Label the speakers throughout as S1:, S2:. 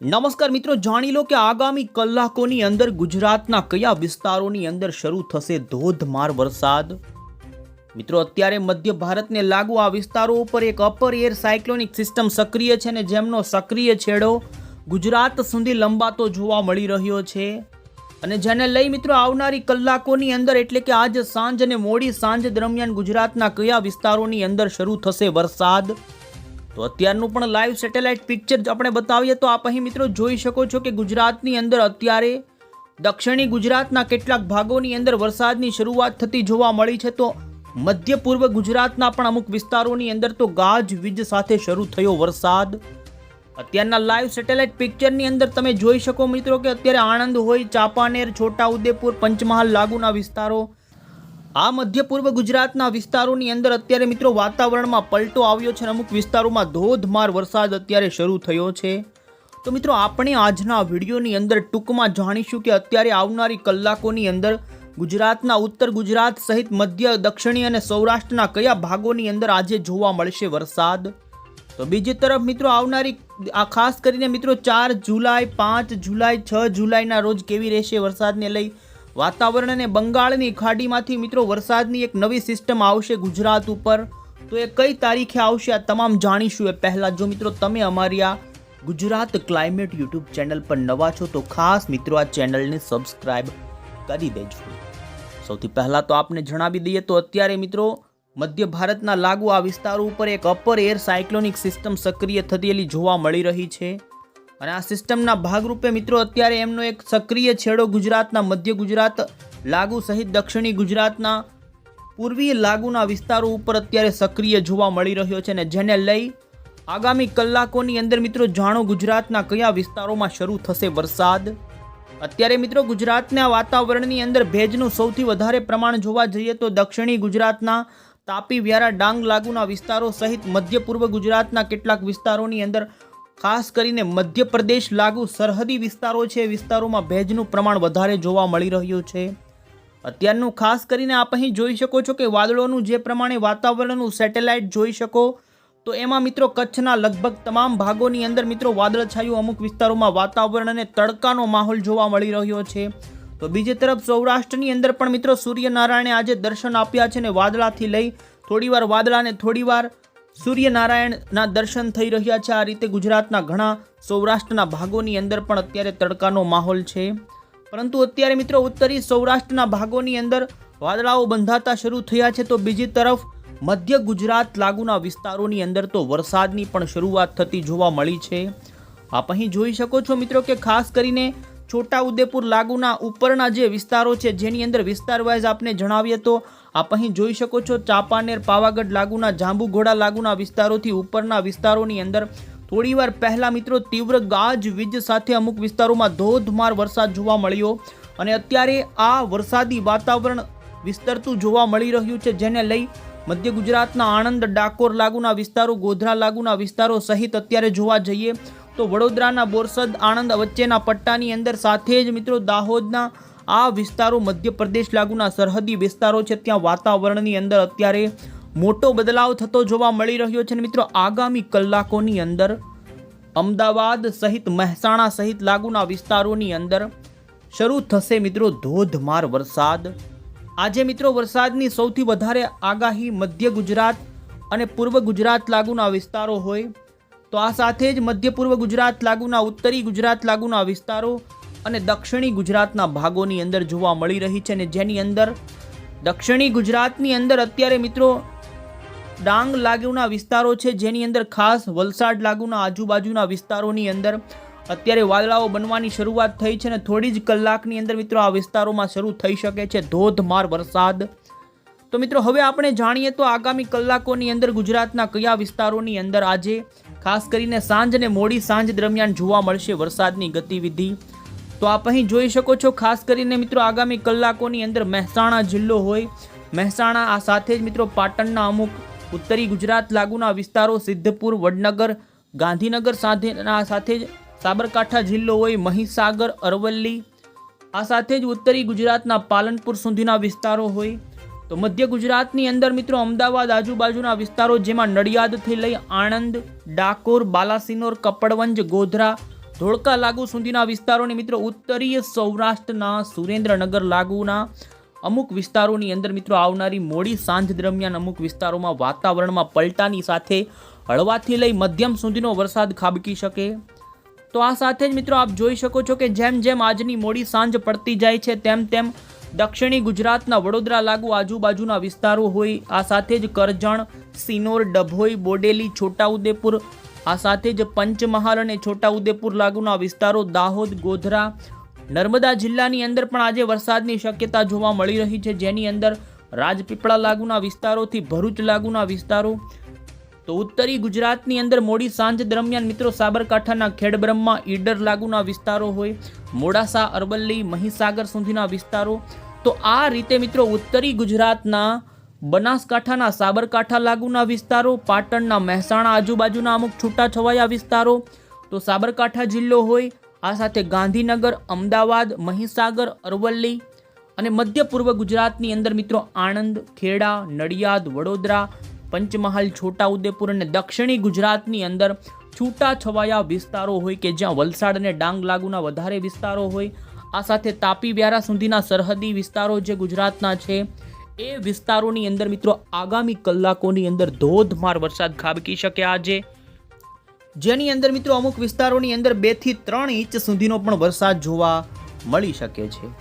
S1: નમસ્કાર મિત્રો, જાણી લો કે આગામી કલાકોની અંદર ગુજરાતના કયા વિસ્તારોની અંદર શરૂ થશે ધોધમાર વરસાદ? મિત્રો, અત્યારે મધ્ય ભારતને લાગુ આ વિસ્તારો ઉપર એક અપર એર સાયક્લોનિક સિસ્ટમ સક્રિય છે ને જેમનો સક્રિય છેડો ગુજરાત સુધી લંબાતો જોવા મળી રહ્યો છે. અને જેને લઈ મિત્રો, આવનારી કલાકોની અંદર એટલે કે આજ સાંજ અને મોડી સાંજ દરમિયાન ગુજરાતના કયા વિસ્તારોની અંદર શરૂ થશે વરસાદ? તો અત્યારનું પણ લાઈવ સેટેલાઇટ પિક્ચર આપણે બતાવીએ તો આપ અહીં મિત્રો જોઈ શકો છો કે ગુજરાતની અંદર અત્યારે દક્ષિણી ગુજરાતના કેટલાક ભાગોની અંદર વરસાદની શરૂઆત થતી જોવા મળી છે તો મધ્ય પૂર્વ ગુજરાતના પણ અમુક વિસ્તારોની અંદર તો ગાજ વીજ સાથે શરૂ થયો વરસાદ. અત્યારના લાઈવ સેટેલાઇટ પિક્ચરની અંદર તમે જોઈ શકો મિત્રો કે અત્યારે આણંદ હોય, ચાંપાનેર, છોટાઉદેપુર, પંચમહાલ લાગુના વિસ્તારો આ મધ્ય પૂર્વ ગુજરાતના વિસ્તારોની અંદર અત્યારે મિત્રો વાતાવરણમાં પલટો આવ્યો છે અને અમુક વિસ્તારોમાં ધોધમાર વરસાદ અત્યારે શરૂ થયો છે. તો મિત્રો આપણે આજના વિડીયોની અંદર ટૂંકમાં જાણીશું કે અત્યારે આવનારી કલાકોની અંદર ગુજરાતના ઉત્તર ગુજરાત સહિત મધ્ય, દક્ષિણી અને સૌરાષ્ટ્રના કયા ભાગોની અંદર આજે જોવા મળશે વરસાદ? તો બીજી તરફ મિત્રો આવનારી, આ ખાસ કરીને મિત્રો ચાર જુલાઈ, પાંચ જુલાઈ, છ જુલાઈના રોજ કેવી રહેશે વરસાદને લઈ? વાતાવરણ અને બંગાળની ખાડીમાંથી મિત્રો વરસાદની એક નવી સિસ્ટમ આવશે ગુજરાત ઉપર. તો એ કઈ તારીખે આવશે આ તમામ જાણીશું એ પહેલાં. જો મિત્રો તમે અમારી આ ગુજરાત ક્લાઇમેટ યુટ્યુબ ચેનલ પર નવા છો તો ખાસ મિત્રો આ ચેનલને સબસ્ક્રાઇબ કરી દેજો. સૌથી પહેલાં તો આપને જણાવી દઈએ તો અત્યારે મિત્રો મધ્ય ભારતના લાગુ આ વિસ્તારો ઉપર એક અપર એર સાયક્લોનિક સિસ્ટમ સક્રિય થયેલી જોવા મળી રહી છે. અને આ સિસ્ટમના ભાગરૂપે મિત્રો અત્યારે એમનો એક સક્રિય છેડો ગુજરાતના મધ્ય ગુજરાત, લાગુ સહિત દક્ષિણી ગુજરાતના પૂર્વીય લાગુના વિસ્તારો ઉપર અત્યારે સક્રિય જોવા મળી રહ્યો છે અને જેને લઈ આગામી કલાકોની અંદર મિત્રો જાણો ગુજરાતના કયા વિસ્તારોમાં શરૂ થશે વરસાદ. અત્યારે મિત્રો ગુજરાતના વાતાવરણની અંદર ભેજનું સૌથી વધારે પ્રમાણ જોવા જઈએ તો દક્ષિણી ગુજરાતના તાપી વ્યારા ડાંગ લાગુના વિસ્તારો સહિત મધ્ય પૂર્વ ગુજરાતના કેટલાક વિસ્તારોની અંદર ખાસ કરીને મધ્યપ્રદેશ લાગુ સરહદી વિસ્તારો છે, વિસ્તારોમાં ભેજનું પ્રમાણ વધારે જોવા મળી રહ્યું છે. અત્યારનું ખાસ કરીને આપ અહીં જોઈ શકો છો કે વાદળોનું જે પ્રમાણે વાતાવરણનું સેટેલાઇટ જોઈ શકો, તો એમાં મિત્રો કચ્છના લગભગ તમામ ભાગોની અંદર મિત્રો વાદળછાયું અમુક વિસ્તારોમાં વાતાવરણ અને તડકાનો માહોલ જોવા મળી રહ્યો છે. તો બીજી તરફ સૌરાષ્ટ્રની અંદર પણ મિત્રો સૂર્યનારાયણે આજે દર્શન આપ્યા છે ને વાદળાથી લઈ થોડીવાર વાદળાને થોડીવાર સૂર્યનારાયણના દર્શન થઈ રહ્યા છે. આ રીતે ગુજરાતના ઘણા સૌરાષ્ટ્રના ભાગોની અંદર પણ અત્યારે તડકાનો માહોલ છે. પરંતુ અત્યારે મિત્રો ઉત્તરી સૌરાષ્ટ્રના ભાગોની અંદર વાદળાઓ બંધાતા શરૂ થયા છે. તો બીજી તરફ મધ્ય ગુજરાત લાગુના વિસ્તારોની અંદર તો વરસાદની પણ શરૂઆત થતી જોવા મળી છે. આપ અહીં જોઈ શકો છો મિત્રો કે ખાસ કરીને છોટા ઉદેપુર લાગુના ઉપરના જે વિસ્તારો છે, જેની અંદર વિસ્તાર વાઇઝ આપને જણાવીએ તો આપ અહીં જોઈ શકો છો, ચાંપાનેર, પાવાગઢ લાગુના, જાંબુઘોડા લાગુના વિસ્તારોથી ઉપરના વિસ્તારોની અંદર થોડીવાર પહેલા મિત્રો તીવ્ર ગાજ વીજ સાથે અમુક વિસ્તારોમાં ધોધમાર વરસાદ જોવા મળ્યો અને અત્યારે આ વરસાદી વાતાવરણ વિસ્તરતું જોવા મળી રહ્યું છે, જેને લઈ મધ્ય ગુજરાતના આણંદ, ડાકોર લાગુના વિસ્તારો, ગોધરા લાગુના વિસ્તારો સહિત અત્યારે જોવા જઈએ તો વડોદરાના બોરસદ, આણંદ વચ્ચેના પટ્ટાની અંદર સાથે જ મિત્રો દાહોદના આ વિસ્તારો મધ્યપ્રદેશ લાગુના સરહદી વિસ્તારો છે. ત્યાં વાતાવરણની અંદર અત્યારે મોટો બદલાવ થતો જોવા મળી રહ્યો છે. અને મિત્રો, આગામી કલાકોની અંદર અમદાવાદ સહિત મહેસાણા સહિત લાગુના વિસ્તારોની અંદર શરૂ થશે મિત્રો ધોધમાર વરસાદ. આજે મિત્રો, વરસાદની સૌથી વધારે આગાહી મધ્ય ગુજરાત અને પૂર્વ ગુજરાત લાગુના વિસ્તારો હોય. તો આ સાથે જ મધ્ય પૂર્વ ગુજરાત લાગુના, ઉત્તરી ગુજરાત લાગુના વિસ્તારો અને દક્ષિણી ગુજરાતના ભાગોની અંદર જોવા મળી રહી છે અને જેની અંદર દક્ષિણી ગુજરાતની અંદર અત્યારે મિત્રો ડાંગ લાગુના વિસ્તારો છે, જેની અંદર ખાસ વલસાડ લાગુના આજુબાજુના વિસ્તારોની અંદર અત્યારે વાદળાઓ બનવાની શરૂઆત થઈ છે અને થોડી જ કલાકની અંદર મિત્રો આ વિસ્તારોમાં શરૂ થઈ શકે છે ધોધમાર વરસાદ. તો મિત્રો હવે આપણે જાણીએ તો આગામી કલાકોની અંદર ગુજરાતના કયા વિસ્તારોની અંદર આજે ખાસ કરીને સાંજ અને મોડી સાંજ દરમિયાન જોવા મળશે વરસાદની ગતિવિધિ. તો આપ અહીં જોઈ શકો છો, ખાસ કરીને મિત્રો આગામી કલાકોની અંદર મહેસાણા જિલ્લો હોય. મહેસાણા આ સાથે જ મિત્રો પાટણના અમુક ઉત્તરી ગુજરાત લાગુના વિસ્તારો, સિદ્ધપુર, વડનગર, ગાંધીનગર સાથેના સાથે જ સાબરકાંઠા જિલ્લો હોય, મહીસાગર, અરવલ્લી, આ સાથે જ ઉત્તરી ગુજરાતના પાલનપુર સુધીના વિસ્તારો હોય. તો મધ્ય ગુજરાતની અંદર મિત્રો અમદાવાદ આજુબાજુના વિસ્તારો જેમાં નડિયાદથી લઈ આણંદ, ડાકોર, બાલાસિનોર, કપડવંજ, ગોધરા ધોળકા લાગુ સુધીના વિસ્તારોની મિત્રો ઉત્તરીય સૌરાષ્ટ્રના સુરેન્દ્રનગર લાગુના અમુક વિસ્તારોની અંદર મિત્રો આવનારી મોડી સાંજ દરમિયાન અમુક વિસ્તારોમાં વાતાવરણમાં પલટાની સાથે હળવાથી લઈ મધ્યમ સુધીનો વરસાદ ખાબકી શકે. તો આ સાથે જ મિત્રો આપ જોઈ શકો છો કે જેમ જેમ આજની મોડી સાંજ પડતી જાય છે, તેમ તેમ દક્ષિણી ગુજરાતના વડોદરા લાગુ આજુબાજુના વિસ્તારો હોય. આ સાથે જ કરજણ, સિનોર, ડભોઈ, બોડેલી, છોટાઉદેપુર આ સાથે જ પંચમહાલ અને છોટાઉદેપુર લાગુના વિસ્તારો દાહોદ, ગોધરા, નર્મદા જિલ્લાની અંદર પણ આજે વરસાદની શક્યતા જોવા મળી રહી છે. જેની અંદર રાજપીપળા લાગુના વિસ્તારોથી ભરૂચ લાગુના વિસ્તારો તો ઉત્તરી ગુજરાતની અંદર મોડી સાંજ દરમિયાન મિત્રો સાબરકાંઠાના ખેડબ્રહ્મા, ઈડર લાગુના વિસ્તારો હોય, મોડાસા, અરવલ્લી, મહીસાગર સુધીના વિસ્તારો તો આ રીતે મિત્રો ઉત્તરી ગુજરાતના બનાસકાંઠાના સાબરકાંઠા લાગુના વિસ્તારો, પાટણના મહેસાણા આજુબાજુના અમુક છૂટાછવાયા વિસ્તારો તો સાબરકાંઠા જિલ્લો હોય, આ સાથે ગાંધીનગર, અમદાવાદ, મહીસાગર, અરવલ્લી અને મધ્ય પૂર્વ ગુજરાતની અંદર મિત્રો આણંદ, ખેડા, નડિયાદ, વડોદરા, પંચમહાલ, છોટાઉદેપુર અને દક્ષિણી ગુજરાતની અંદર છૂટાછવાયા વિસ્તારો હોય કે જ્યાં વલસાડ અને ડાંગ લાગુના વધારે વિસ્તારો હોય, આ સાથે તાપી વ્યારા સુધીના સરહદી વિસ્તારો જે ગુજરાતના છે એ વિસ્તારોની અંદર મિત્રો આગામી કલાકોની અંદર ધોધમાર વરસાદ ખાબકી શકે આજે. જેની અંદર મિત્રો અમુક વિસ્તારોની અંદર બેથી ત્રણ ઇંચ સુધીનો પણ વરસાદ જોવા મળી શકે છે.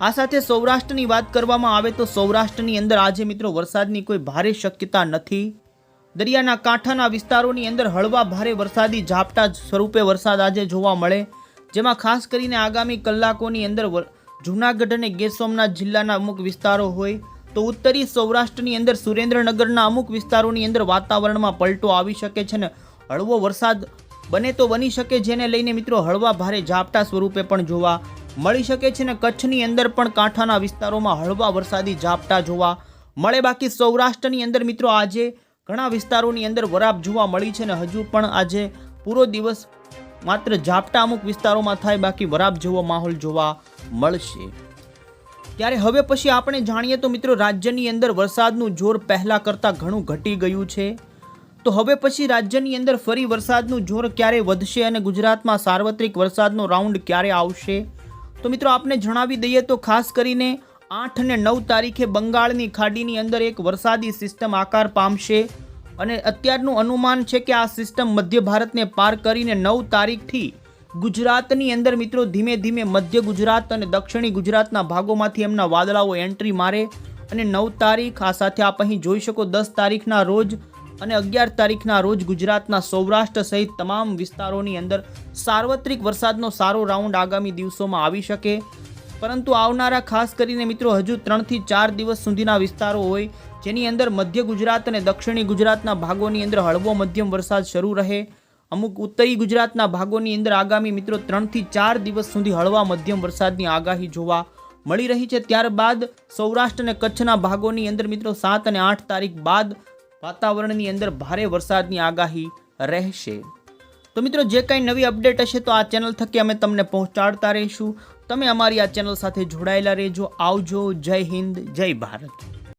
S1: આ સાથે સૌરાષ્ટ્રની વાત કરવામાં આવે તો સૌરાષ્ટ્રની અંદર આજે મિત્રો વરસાદની કોઈ ભારે શક્યતા નથી. દરિયાના કાંઠાના વિસ્તારોની અંદર હળવા ભારે વરસાદી ઝાપટા સ્વરૂપે વરસાદ આજે જોવા મળે. જેમાં ખાસ કરીને આગામી કલાકોની અંદર જૂનાગઢ અને ગીર સોમનાથ જિલ્લાના અમુક વિસ્તારો હોય તો ઉત્તરી સૌરાષ્ટ્રની અંદર સુરેન્દ્રનગરના અમુક વિસ્તારોની અંદર વાતાવરણમાં પલટો આવી શકે છે ને હળવો વરસાદ બને તો બની શકે જેને લઈને મિત્રો હળવા ભારે ઝાપટા સ્વરૂપે પણ જોવા મળી શકે છે ને કચ્છની અંદર પણ કાંઠાના વિસ્તારોમાં હળવા વરસાદી ઝાપટા જોવા મળે. બાકી સૌરાષ્ટ્રની અંદર મિત્રો આજે ઘણા વિસ્તારોની અંદર વરાપ જોવા મળી છે ને હજુ પણ આજે પૂરો દિવસ માત્ર ઝાપટા અમુક વિસ્તારોમાં થાય, બાકી વરાપ જેવો માહોલ જોવા મળશે. ત્યારે હવે પછી આપણે જાણીએ તો મિત્રો રાજ્યની અંદર વરસાદનું જોર પહેલાં કરતાં ઘણું ઘટી ગયું છે. તો હવે પછી રાજ્યની અંદર ફરી વરસાદનું જોર ક્યારે વધશે અને ગુજરાતમાં સાર્વત્રિક વરસાદનો રાઉન્ડ ક્યારે આવશે? તો મિત્રો આપને જણાવી દઈએ તો ખાસ કરીને આઠ અને નવ તારીખે બંગાળની ખાડીની અંદર એક વરસાદી સિસ્ટમ આકાર પામશે અને અત્યારનું અનુમાન છે કે આ સિસ્ટમ મધ્ય ભારતને પાર કરીને નવ તારીખથી ગુજરાતની અંદર મિત્રો ધીમે ધીમે મધ્ય ગુજરાત અને દક્ષિણી ગુજરાતના ભાગોમાંથી એમના વાદળાઓ એન્ટ્રી મારે અને નવ તારીખ આ સાથે આપ અહીં જોઈ શકો દસ તારીખના રોજ અને અગિયાર તારીખના રોજ ગુજરાતના સૌરાષ્ટ્ર સહિત તમામ વિસ્તારોની અંદર સાર્વત્રિક વરસાદનો સારો રાઉન્ડ આગામી દિવસોમાં આવી શકે. પરંતુ આવનારા ખાસ કરીને મિત્રો હજુ ત્રણથી ચાર દિવસ સુધીના વિસ્તારો હોય જેની અંદર મધ્ય ગુજરાત અને દક્ષિણી ગુજરાતના ભાગોની અંદર હળવો મધ્યમ વરસાદ શરૂ રહે. અમુક ઉત્તરી ગુજરાતના ભાગોની અંદર આગામી મિત્રો ત્રણથી ચાર દિવસ સુધી હળવા મધ્યમ વરસાદની આગાહી જોવા મળી રહી છે. ત્યારબાદ સૌરાષ્ટ્ર અને કચ્છના ભાગોની અંદર મિત્રો સાત અને આઠ તારીખ બાદ વાતાવરણની અંદર ભારે વરસાદની આગાહી રહેશે. તો મિત્રો જે કાંઈ નવી અપડેટ હશે તો આ ચેનલ થકી અમે તમને પહોંચાડતા રહીશું. તમે અમારી આ ચેનલ સાથે જોડાયેલા રહેજો. આવજો. જય હિન્દ. જય ભારત.